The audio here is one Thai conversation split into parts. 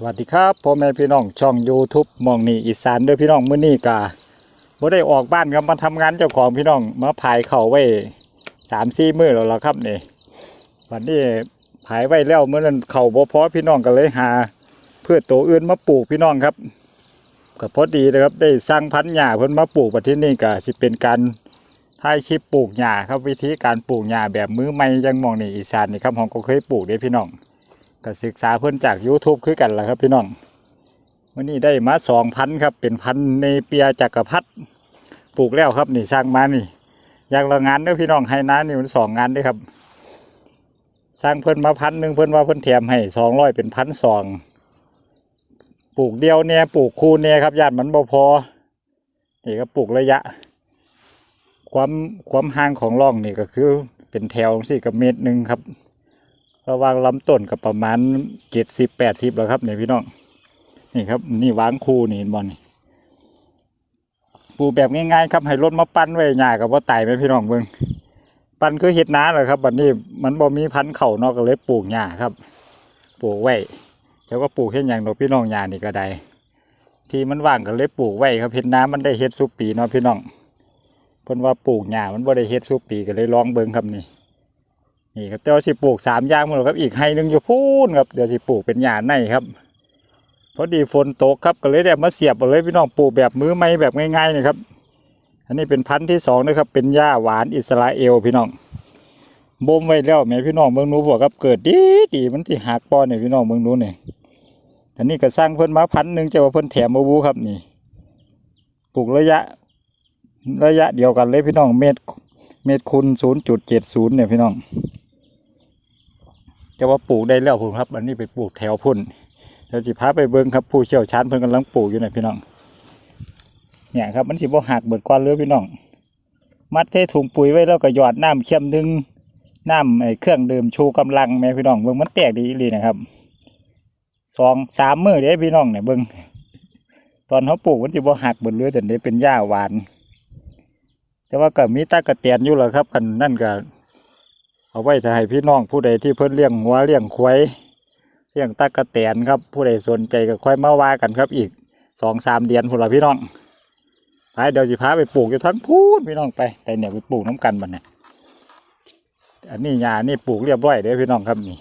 สวัสดีครับพ่อแม่พี่น้องช่อง YouTube มองนี่อีสานด้วยพี่น้องมื้อนี้กาบ่ได้ออกบ้านครับมาทำงานเจ้าของพี่น้องมาผายเข่าไว้สามสี่มื้อแล้วล่ะครับนี่วันนี้ผายไว้แล้วเมื่อนั้นเข่าบ่พอพี่น้องก็เลยหา เพื่อตัวอื่นมาปลูกพี่น้องครับก็พอดีนะครับได้สร้างพันธุ์หญ้าเพิ่นมาปลูกประเทศนี้ก็สิเป็นการถ่ายคลิปปลูกหญ้าครับวิธีการปลูกหญ้าแบบมือใหม่ยังมองนี่อีสานนี่ครับผมก็เคยปลูกเด้พี่น้อง ก็ศึกษาเพิ่นจาก YouTube คือกันแหละครับพี่น้องวันนี้ได้มาสองพันครับ เป็นพันในเปียจักรพรรดิปลูกแล้วครับนี่สร้างมานี่ อยากละงานเด้อพี่น้องให้น้านี่มันสองงานด้วยครับ สร้างเพิ่นมาพันหนึ่งเพิ่นว่าเพิ่นแถมให้สองร้อยเป็นพันสองปลูกเดียวเนี่ยปลูกคู่เนี่ยครับญาติมันบ่พอนี่ก็ปลูกระยะ ความความห่างของร่องนี่ก็คือเป็นแถวสี่กับเมตรหนึ่งครับ ระวางลำต้นกับประมาณเจ็ดสิบแปดสิบแล้วครับเนี่ยพี่น้องนี่ครับนี่วางคูนี่เห็นบอลนี่ปลูกแบบง่ายๆครับให้รถมาปั้นไว้หญ้ากับว่าไต่ไหมพี่น้องเบิ่งปั้นคือเห็ดน้าเลยครับบัดนี้มันบ่มีพันเข่านอกก็เลยปลูกหญ้าครับ ปลูกไว้เจ้าก็ปลูกเห็ดอย่างดอกพี่น้องหญ้านี่ก็ได้ที่มันว่างก็เลยปลูกไว้ครับเห็ดน้ำมันได้เห็ดสุปปีเนาะพี่น้องเพิ่นว่าปลูกหญ้ามันบ่ได้เห็ดสุปปีก็เลยลองเบิ่งครับนี่ นี่ครับเดี๋ยวสิปลูกสามอย่างหมดครับอีกไฮหนึ่งอยู่พูนครับเดี๋ยวสิปลูกเป็นหญ้าในครับพอดีฝนตกครับก็เลยได้มาเสียบเอาเลยพี่น้องปลูกแบบมือไม้แบบง่ายๆนะครับ อันนี้เป็นพันธุ์ที่สองนะครับเป็นหญ้าหวานอิสราเอลพี่น้องบ่มไว้แล้วแม่พี่น้องเมืองนู้บอกครับเกิดดีดีมันที่หักปอนเนี่ยพี่น้องเมืองนู้นเนี่ยอันนี้ก็สร้างเพิ่นมาพันธุ์หนึ่งจะว่าเพิ่นแถมมาบูครับนี่ปลูกระยะระยะเดียวกันเลยพี่น้องเมตรเมตรคูณศูนย์จุดเจ็ดศูนย์เนี่ยพี่น้อง จะว่าปลูกได้แล้วผมครับอันนี้ไปปลูกแถวพุ่นเดี๋ยวสิพาไปเบิ้งครับผู้เชี่ยวชาญเพิ่นกำลังปลูกอยู่นี่ยพี่น้องเนี่ยครับมันสิบ่หักเบิดก้อนเลยพี่น้อง มัดเทถุงปุ๋ยไว้แล้วก็หยอดน้ำเค็มดึงน้ำไอ้เครื่องดื่มชูกำลังแม่พี่น้องเบิ่งมันแตกดีอีหลีนะครับสองสามมือเด้พี่น้องเนี่ยเบิ่งตอนเขาปลูกมันสิบ่หักเบิดเลยแต่ได้เป็นหญ้าหวาน แต่ว่าก็มีตากระเตียนอยู่แหละครับกันนั่นก็ เอาไว้จะให้พี่น้องผู้ใดที่เพิ่นเลี้ยงหัวเลี้ยงควายเลี้ยงตากระแตนครับ ผู้ใดสนใจก็ค่อยมาว่ากันครับ อีกสองสามเดือนพุ่นละพี่น้องไปเดี๋ยวสิพาไปปลูกอยู่ทั้งพูนพี่น้องไปไปเนี่ยไปปลูกน้ำกันบันเนี่ยอันนี้หญ้านี่ปลูกเรียบร้อยเด้อพี่น้องครับนี่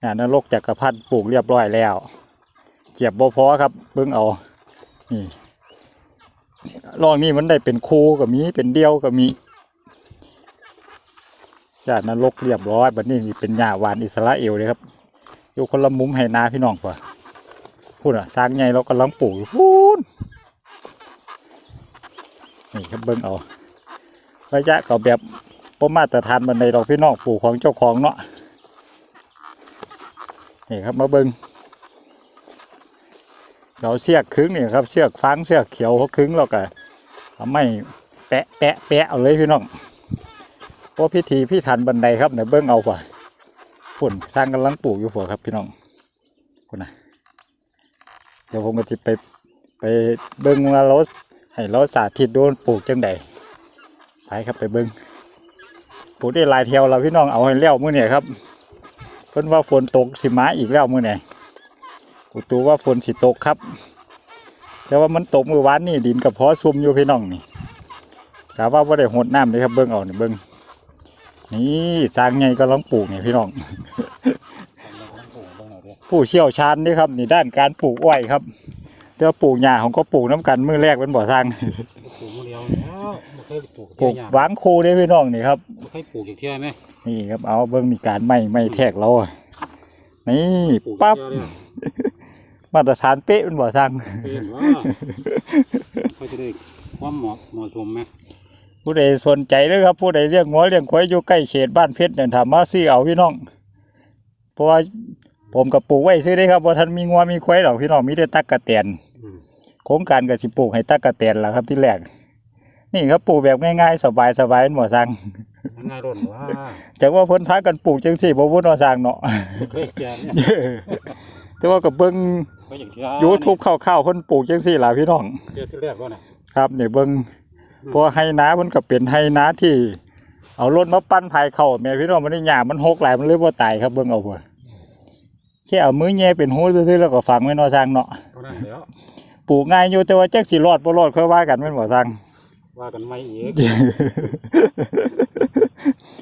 หญ้านรกจักรพรรดิปลูกเรียบร้อยแล้วเกียบบ่พอครับเบิ่งเอานี่รองนี่มันได้เป็นคู่ก็มีเป็นเดียวก็มี จากนรกเรียบร้อยบัดนี้นี่เป็นหญ้าหวานอิสราเอลเลยครับอยู่คนละมุมให้นาพี่น้องป่ะพูดอะสร้างใหญ่เรากำลังปลูกพูนนี่ครับเบิ้งเอาระยะก็แบบประมาตรฐานบันไดดอกพี่น้องปลูกของเจ้าของเนาะนี่ครับมาเบิ้งเราเชือกขึงนี่ครับเชือกฟางเชือกเขียวเขาขึงแล้วก็ทำไม่แปะแปะแปะเอาเลยพี่น้อง เพราะพิธีพี่ทันบันไดครับเนี่ยเบิ้งเอากว่าฝนสร้างกำลังปลูกอยู่ผัวครับพี่น้องคุณนะเดี๋ยวผมก็จะไปไปเบิ้งว่าเราให้เราสาธิตโดนปลูกจังใดไปครับไปเบิ้งปลูกได้ลายเทียวแล้วพี่น้องเอาให้แล้วมื้อเนี่ยครับเพิ่นว่าฝนตกสิมาอีกแล้วมื้อเนี่ยกูตูว่าฝนสิตกครับ แต่ว่ามันตกเมื่อวานนี่ดินกับพอซุ่มอยู่พี่น้องนี่แต่ว่าไ่ได้หดน้ำเลยครับเบิ้งเอาเนี่ยเบิ้ง นี่สร้างไงก็ลังปลูกเนี่ยพี่น้อง ผู้เชี่ยวชาญนี่ครับนี่ด้านการปลูกอ้อยครับเดี๋ยวปลูกหญ้าของก็ปลูกน้ำกันมือแรกเป็นบ่อสร้างปลูกมะเรียวแล้วไม่เคยปลูกปลูกเที่ยวหวางคูนี่พี่น้องนี่ครับไม่เคยปลูกอย่างเที่ยวไหมนี่ครับเอาเบิ้งมีการไม่ไม่แทกเราอะนี่ปลูกปั๊บเที่ยวเนี่ยมาตรฐานเป๊ะเป็นบ่อสร้างเป็นว่าเขาจะได้ความเหมาะเหมาะสมไหม ผู้ใดสนใจเด้อครับ ผู้ใดเลี้ยงงัวเลี้ยงควายอยู่ใกล้เขตบ้านเพชรเนี่ยถามมาซื้อเอาพี่น้อง เพราะว่าผมกับปลูกไว้ซื้อได้ครับว่าท่านมีงัวมีควายหรอกพี่น้องมีแต่ตักกะแตนอืมโครงการก็สิปลูกให้ตักกะแตนล่ะครับที่แรกนี่ครับปลูกแบบง่ายๆ สบายสบายๆหมอสั่งมันง่ายร่นว่าจากว่าเพิ่นพากันปลูกจังสี่บ่วุ่นว่าสั่งเนาะไม่เคยเจอเนี่ยแต่ว่ากับเบิ่งก็อย่างเที่ยว YouTube คร่าวๆเพิ่นปลูกจังสี่ล่ะพี่น้องเจอที่แรกว่าน่ะครับเนี่ยเบิ่ง เพราะให้นาเพิ่นก็เป็นให้นาที่ เอารถมาปั้นภายเข้าแม่พี่น้องมันได้หญ้ามันหกหลายมันเลยบ่ตายครับเบิ่งเอาพุ่นแค่เอามือแย่เป็นหูซื่อๆแล้วก็ฝังไว้เนอสร้างเนาะเท่านั้นแล้วปลูกง่ายอยู่แต่ว่าจักสิรอดบ่รอดค่อยว่ากันแม่นบ่สร้างว่ากันไม่อีก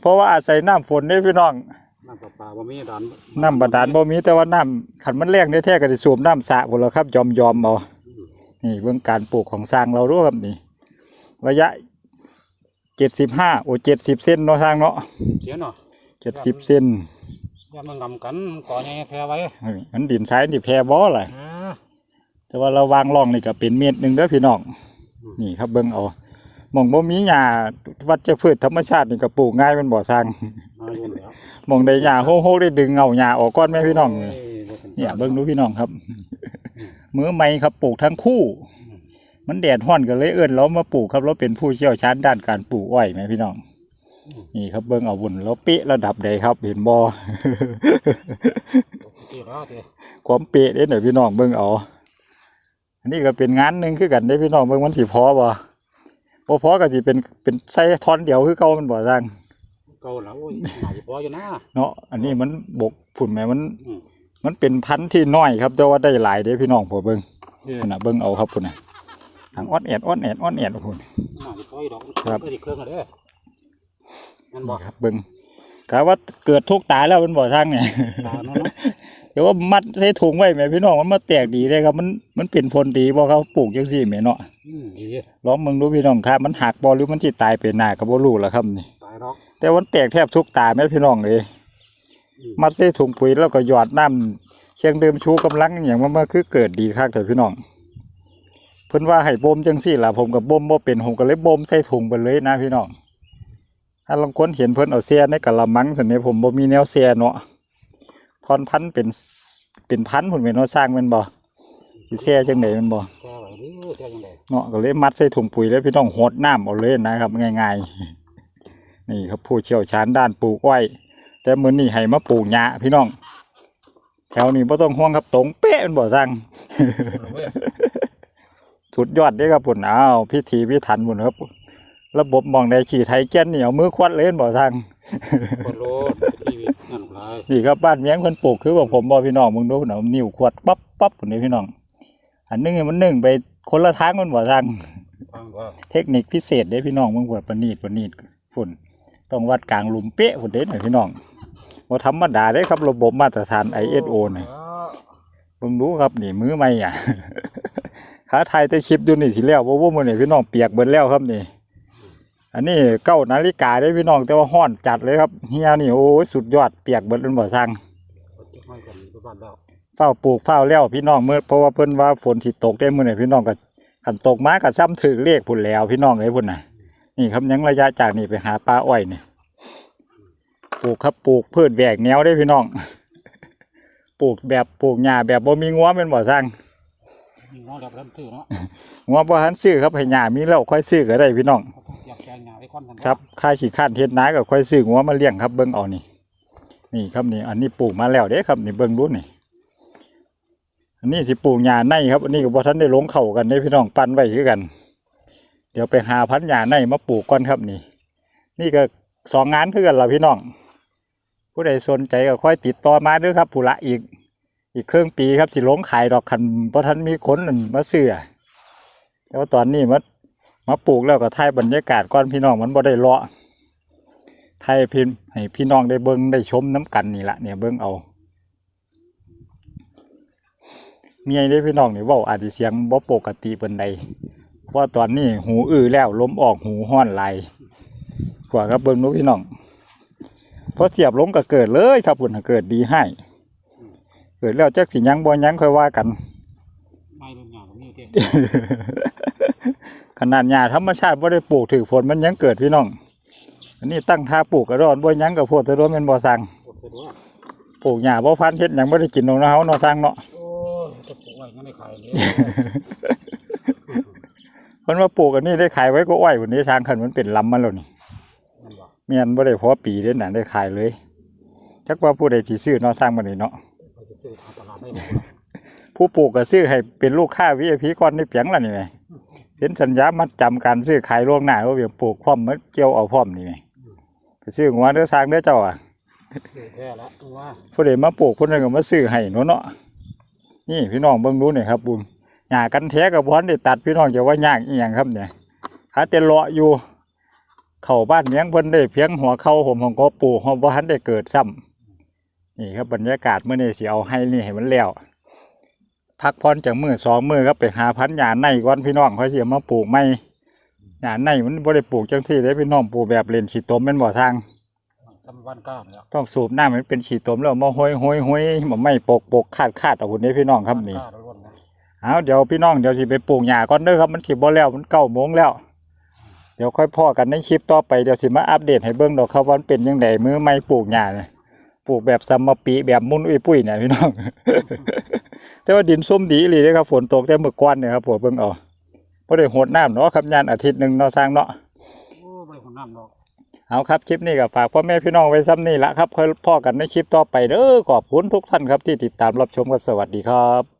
เพราะว่าอาศัยน้ำฝนเด้พี่น้องน้ำประปาบ่มีดันน้ำบาดาลบ่มีแต่ว่าน้ำขันมันแรงแท้ๆก็สิสูบน้ำสระพุ่นแล้วครับยอมยอมๆเอานี่เบื้องการปลูกของสร้างเรารู้ครับนี่ ระยะ75โอ้70เซนเนาะสร้างเนาะเสียเนาะ70เซนอย่ามันงำกันก่อนยังแพ้ไว้นี่มันดินทรายนี่แพร่บ่ล่ะอ่าแต่ว่าเราวางร่องนี่ก็เป็นเม็ดหนึงเด้อพี่น้องนี่ครับเบิ่งเอาหม่องบ่มีหญ้าวัชพืชธรรมชาตินี่ก็ปลูกง่ายแมันบ่สร้างมาอยู่แล้วหม่องได้หญ้าโฮกๆได้ดึงเงาหญ้าออกก่อนแม่พี่น้องโยนี่บ่ป็เนี่ยเบิ่งดูพี่น้องครับ มือใหม่ครับปลูกทั้งคู่ มันแดดห้อนก็เลยเอิ้นเรามาปลูกครับเราเป็นผู้เชี่ยวชาญด้านการปลูกอ้อยไหมพี่น้อง นี่ครับเบิ่งเอาบุญเราเป๊ะระดับใดครับ เห็นบ่ที่แล้วเด้ความเป๊ะเด้หน่อยพี่น้องเบิ่งเอา อันนี้ก็เป็นงานหนึ่งคือกันได้พี่น้องเบิ่งมันสิพอบ่บ่พอก็สิเป็นเป็นใส่ท่อนเดียวคือเก่ามันบ่สร้างเก่าแล้วโอ้ยน่าจะพออยู่นะเนาะอันนี้มันบกผุ่นแหมมันอืมมันเป็นพันธุ์ที่น้อยครับแต่ว่าได้หลายเด้พี่น้องพอเบิ่งเด้อพุ่นน่ะเบิ่งเอาครับพุ่นน่ะ ทางอ้อนแอดอ้อนแอดอ้อนแอดพุ่นน่าจะพออยู่ดอกครับเออดิเครื่องอะเด้อมันบอกครับเบิ่งกะว่าเกิดทุกข์ตายแล้วมันบ่สร้างเนี่ยตาเนาะเนาะเดี๋ยวว่ามัดใส่ถุงไว้แหม่พี่น้องมันมาแตกดีเลยครับ มันมันเป็นผลดีบ่เขาปลูกจังซี่แหม่เนาะอืมดีลองเบิ่งดูพี่น้องครับมันหักบ่หรือมันสิตายไปหน้าก็บ่รู้ล่ะครับนี่ตายดอกแต่วันแตกแทบทุกตาแม่พี่น้องเลยอืมมัดใส่ถุงปุ๋ยแล้วก็หยอดน้ำเชียงเดิมชูกำลังอย่างมันมาคือเกิดดีคักเถอะพี่น้องเพิ่นว่าให้บ่มจังซี่ล่ะผมก็บ่มบ่เป็นผมก็เลยบ่มใส่ถุงไปเลยนะพี่น้องถ้าลางคนเห็นเพิ่นเอาแช่ในกะละมังซั่นนี่ผมบ่มีแนวแช่เนาะพรพันธุ์เป็นเป็นพันธุ์พุ่นแม่นเนาะสร้างแม่นบ่สิแช่จังได๋แม่นบ่แค่ไหวหรือแค่ยังไงเนาะก็เลยมัดใส่ถุงปุ๋ยแล้วพี่น้องหดน้ำเอาเลยนะครับง่ายๆนี่ครับผู้เชี่ยวชาญด้านปลูกอ้อยแต่มื้อนี้ให้มาปลูกหญ้าพี่น้องแถวนี้บ่ต้องห่วงครับตรงเป๊ะมันบ่สั่งเว้ย สุดยอดเด้ครับพุ่นอ้าวพิธีพิถันพุ่นครับ ระบบมองได้ขี่ไทยแก่นเหนียวมือควัดเลยบ่สั่งกดโลดชีวิตนั่นหลายนี่ครับบ้านเมียงเพิ่นปลูกคือว่าผมบ่พี่น้องมึงดูพุ่นเอานิ้วขวดปั๊บปั๊บพุ่นนี่พี่น้อง อันหนึงนี่มันนึ่งไปคนละทางมันบ่สั่งฟังว่าเทคนิคพิเศษเด้พี่น้องมึงว่าประณีตประณีตฝุ่นต้องวัดกลางหลุมเป๊ะฝุ่นเด้หน่อยพี่น้องว่าธรรมดาเด้ครับระบบมาตรฐาน ISO เนี่ยมึงรู้ครับนี่มือไม่อะ ขาไทยแต่คลิปดูนี่สิแล้วว่าว่ามันนี่พี่น้องเปียกเบิดแล้วครับนี่ อันนี้เก้านาฬิกาได้พี่น้องแต่ว่าห้อนจัดเลยครับเฮียนี่โอ้ยสุดยอดเปียกเบิดเป็นบ่สั่งจะให้กันไปบ้านแล้วเฝ้าปลูกเฝ้าแล้วพี่น้องเมื่อเพราะว่าเพิ่นว่าฝนสิตกได้มื้อนี่พี่น้องก็ขันตกมาก็ซ้ำถึงเลขพุ่นแล้วพี่น้องเอ้ยพุ่นน่ะ นี่ครับยังระยะจากนี่ไปหาปลาอ้อยเนี่ยปลูกครับปลูกพืชแหวกแนวได้พี่น้อง ปลูกแบบปลูกหญ้าแบบบ่มีงัวเป็นบ่สร้าง น้องเด็กเริ่มซื้อเนาะงัวบ่ทันซื้อครับให้หญ้ามีแล้วค่อยซื้อก็ได้พี่น้อง อยากแกงหยาไอ้ควันกันครับค่าขี้ข้านเฮ็ดนาก็ค่อยซื้องัวมาเลี้ยงครับเบิ่งเอานี่ นี่ครับนี่ อันนี้ปลูกมาแล้วเด้ครับนี่เบิ่งดูนี่ อันนี้สิปลูกหญ้าในครับ อันนี้ก็บ่ทันได้ลงเข้ากันเด้พี่น้องปั่นไว้คือกัน เดี๋ยวไปหาพันธุ์หญ้าในมาปลูกก่อนครับนี่ นี่ก็สองงานคือกันล่ะพี่น้อง ผู้ใดสนใจก็ค่อยติดต่อมาเด้อครับผู้ละอีก อีกเครึ่องปีครับสิลงขายดอกคันบ่ทันมีคนนั่นมาซื้อแต่ว่าตอนนี้มามาปลูกแล้วก็ถ่ายบรรยากาศก่อนพี่น้องมันบ่ได้เลาะถ่ายพี่ให้พี่น้องได้เบิ่งได้ชมน้ำกันนี่ละเนี่ยเบิ่งเอาเมียได้พี่น้องเนี่เว้าอาจสิเสียงบ่ปกติปานใดเพราะตอนนี้หูอื้อแล้วล้มออกหูห้อนไหลายกว่าครับเบิ่งดูพี่น้องพอเสียบลงก็เกิดเลยครับพุ่นเกิดดีให้ เกิดแล้วจักสิหยังบ่หยังค่อยว่ากันไม่รุ่นหยาผมนี่เด้ขนาดหญ้าธรรมชาติบ่ได้ปลูกถือฝนมันยังเกิดพี่น้อง อันนี้ตั้งท่าปลูกกระรอนบ่หยังกับพวกตะรวมเป็นบ่สั่งปวดตัวปลูกหญ้าบ่พันเฮ็ดหยังบ่ได้กินของเฮาเนาะสั่งเนาะโอ้ยจะปลูกไว้งั้นได้ขายเลยเพิ่นว่าปลูกอันนี้ได้ขายไว้ก็อ้อยพุ่นนี้สั่งคันมันเป็นลำมาแล้วนี่มันบอกแม่นบ่ได้พอปีเด้น่ะได้ขายเลยจักว่าผู้ใดสิซื้อเนาะสั่งบัดนี้เนาะเขาจะ ซื้อทางตลาดได้หมดผู้ปลูกก็ซื้อให้เป็นลูกค้า VIP ก่อนนี่เปียงล่ะนี่แหมเซ็นสัญญามัดจำการซื้อขายล่วงหน้าว่าเบียปลูกพร้อมมาเกี่ยวเอาพร้อมนี่แหมไปซื้อหัวเด้อสั่งเด้อเจ้าอะแค่ละว่าผู้ใดมาปลูกผู้นั้นก็มาซื้อให้เนาะเนาะนี่พี่น้องเบิ่งดูนี่ครับบุญหญ้ากันแท้กับบ่ทันได้ตัดพี่น้องจะว่ายากอีหยังครับเนี่ยหาแต่เลาะอยู่ เข้าบ้านเมียงเพิ่นได้เพียงหัวเข้าผมของก็ปลูกเฮาบ่ทันได้เกิดซ้ำ นี่ครับบรรยากาศมื้อนี้สิเอาให้นี่ให้มันแล้วพักผ่อนจากมื้อสองมื้อครับไปหาพันธุ์หญ้าในก่อนพี่น้องค่อยสิเอามาปลูกใหม่หญ้าในมันบ่ได้ปลูกจังซี่เด้พี่น้องปลูกแบบเล่นขี้ตมแม่นบ่ทางทำวันก้าวแล้วต้องสูบน้ำมันเป็นฉีดตมแล้วเอามาห้อยห้อยห้อยมันไม่ปกปกขาดขาดเอาหุ่นนี้พี่น้องครับนี่ก้าวล้วนนะเอาเดี๋ยวพี่น้องเดี๋ยวสิไปปลูกหญ้าก่อนเด้อครับมันสิบ่แล้วมันเก้าโมงแล้ว เดี๋ยวค่อยพ่อกันในคลิปต่อไปเดี๋ยวสิมาอัปเดตให้เบิ่งดอกครับว่ามันเป็นยังไงมือไม่ปลูกหญ้าเนี่ย ปลูกแบบซัมมาปีแบบมุนอุ้ยปุ้ยเนี่ยพี่น้อง แต่ว่าดินส้มดีอีหลีเลยครับฝนตกแต่เมื่อก่อนเนี่ยครับผมเบิ่งเอาบ่ได้โหดน้ำเนาะครับยานอาทิตย์หนึงเนาะสร้างเนาะโอ้ไปคนน้ำดอกเอาครับคลิปนี้ก็ฝากพ่อแม่พี่น้องไว้ซ้ำนี่ละครับค่อยพ่อกันในคลิปต่อไปเด้อขอบคุณทุกท่านครับที่ติดตามรับชมครับสวัสดีครับ